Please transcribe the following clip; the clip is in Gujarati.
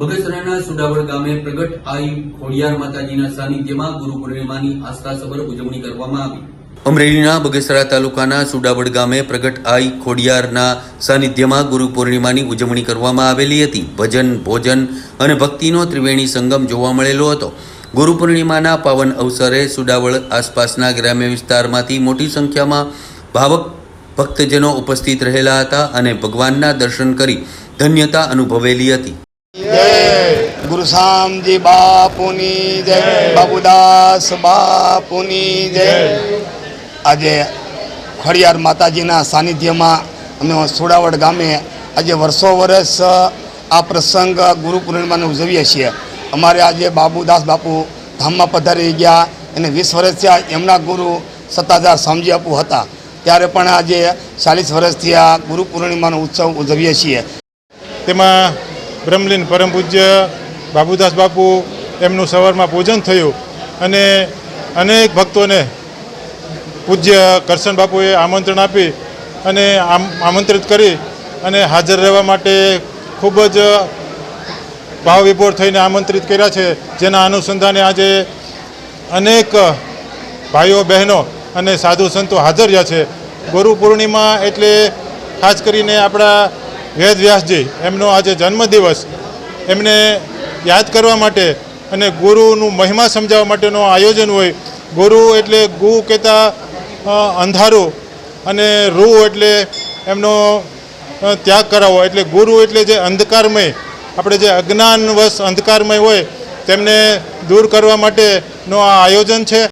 બગસરાના સુડાવડ ગામે પ્રગટ આઈ ખોડિયાર માતાજીના સાનિધ્યમાં ગુરુ પૂર્ણિમાની આસ્થાસભર ઉજવણી કરવામાં આવી. અમરેલીના બગસરા તાલુકાના સુડાવડ ગામે પ્રગટ આઈ ખોડિયારના સાનિધ્યમાં ગુરુ પૂર્ણિમાની ઉજવણી કરવામાં આવેલી હતી. ભજન, ભોજન અને ભક્તિનો ત્રિવેણી સંગમ જોવા મળેલો હતો. ગુરુ પૂર્ણિમાના પાવન અવસરે સુડાવડ આસપાસના ગ્રામ્ય વિસ્તારમાંથી મોટી સંખ્યામાં ભાવક ભક્તજનો ઉપસ્થિત રહેલા હતા અને ભગવાનના દર્શન કરી ધન્યતા અનુભવેલી હતી. ગુરુ શામજી બાપુની જય બાબુદાસ બાપુની જય. આજે ખોડિયાર માતાજીના સાનિધ્યમાં અમે સોડાવડ ગામે આજે વર્ષો વર્ષ આ પ્રસંગ ગુરુ પૂર્ણિમાને ઉજવીએ છીએ. અમારે આજે બાબુદાસ બાપુ ધામમાં પધારી ગયા અને વીસ વર્ષ થયા એમના ગુરુ સત્તાધાર સ્વામીજી બાપુ હતા. ત્યારે પણ આજે ચાલીસ વર્ષથી આ ગુરુ પૂર્ણિમાનો ઉત્સવ ઉજવીએ છીએ. તેમાં બ્રહ્મલીન પરમ પૂજ્ય બાબુદાસ બાપુ એમનું સવારમાં પૂજન થયું અને અનેક ભક્તોને પૂજ્ય કરશન બાપુએ આમંત્રણ આપી અને આમ, આમંત્રિત કરી અને હાજર રહેવા માટે ખૂબ જ ભાવ વિભોર થઈને આમંત્રિત કર્યા છે. જેના અનુસંધાને આજે અનેક ભાઈઓ, બહેનો અને સાધુ સંતો હાજર રહ્યા છે. ગુરુ પૂર્ણિમા એટલે ખાસ કરીને આપણા વેદ વ્યાસજી એમનો આજે જન્મદિવસ. એમને યાદ કરવા માટે અને ગુરુનું મહિમા સમજાવવા માટેનું આયોજન હોય, ગુરુ એટલે ગુ કહેતા અંધારું અને રૂ એટલે એમનો ત્યાગ કરાવવો એટલે ગુરુ એટલે જે અંધકારમય, આપણે જે અજ્ઞાનવશ અંધકારમય હોય, તેમને દૂર કરવા માટેનું આ આયોજન છે.